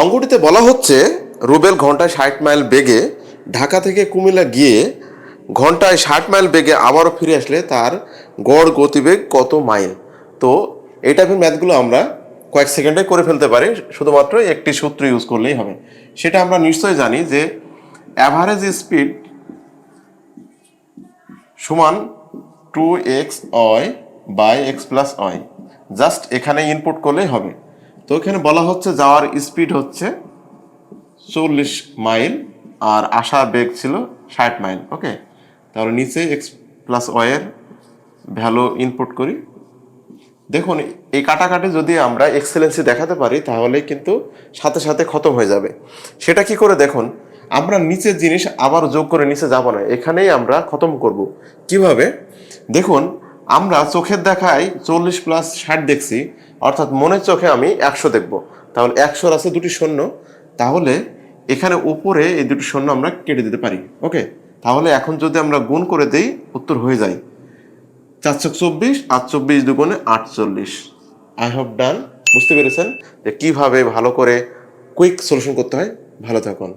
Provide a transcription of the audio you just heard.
অঙ্কটিতে বলা হচ্ছে, রুবেল ঘন্টায় ষাট মাইল বেগে ঢাকা থেকে কুমিল্লা গিয়ে ঘন্টায় ষাট মাইল বেগে আবারও ফিরে আসলে তার গড় গতিবেগ কত মাইল? তো এই টাইপের ম্যাথগুলো আমরা কয়েক সেকেন্ডে করে ফেলতে পারি, শুধুমাত্র একটি সূত্র ইউজ করলেই হবে। সেটা আমরা নিশ্চয়ই জানি যে অ্যাভারেজ স্পিড সমান two x y by x plus y just এখানে ইনপুট করলেই হবে। তো এখানে বলা হচ্ছে যাওয়ার স্পিড হচ্ছে চল্লিশ মাইল আর আসার বেগ ছিল ষাট মাইল, ওকে? তাহলে নিচে এক্স প্লাস ওয়ের ভ্যালু ইনপুট করি। দেখুন, এই কাটাকাটি যদি আমরা এক্সেলেন্সি দেখাতে পারি, তাহলে কিন্তু সাথে সাথে খতম হয়ে যাবে। সেটা কি করে দেখুন, আমরা নিচের জিনিস আবার যোগ করে নিচে যাব না, এখানেই আমরা খতম করব। কীভাবে? দেখুন আমরা চোখের দেখায় চল্লিশ প্লাস ষাট দেখছি, অর্থাৎ মনের চোখে আমি একশো দেখব। তাহলে একশোর আছে দুটি শূন্য, তাহলে এখানে উপরে এই দুটি শূন্য আমরা কেটে দিতে পারি, ওকে? তাহলে এখন যদি আমরা গুণ করে দেই, উত্তর হয়ে যায়। চারশো চব্বিশ আর চব্বিশ দুগুণে আটচল্লিশ। আই হ্যাভ ডান বুঝতে পেরেছেন? যে কীভাবে ভালো করে কুইক সলিউশন করতে হয়, ভালো থাকুন।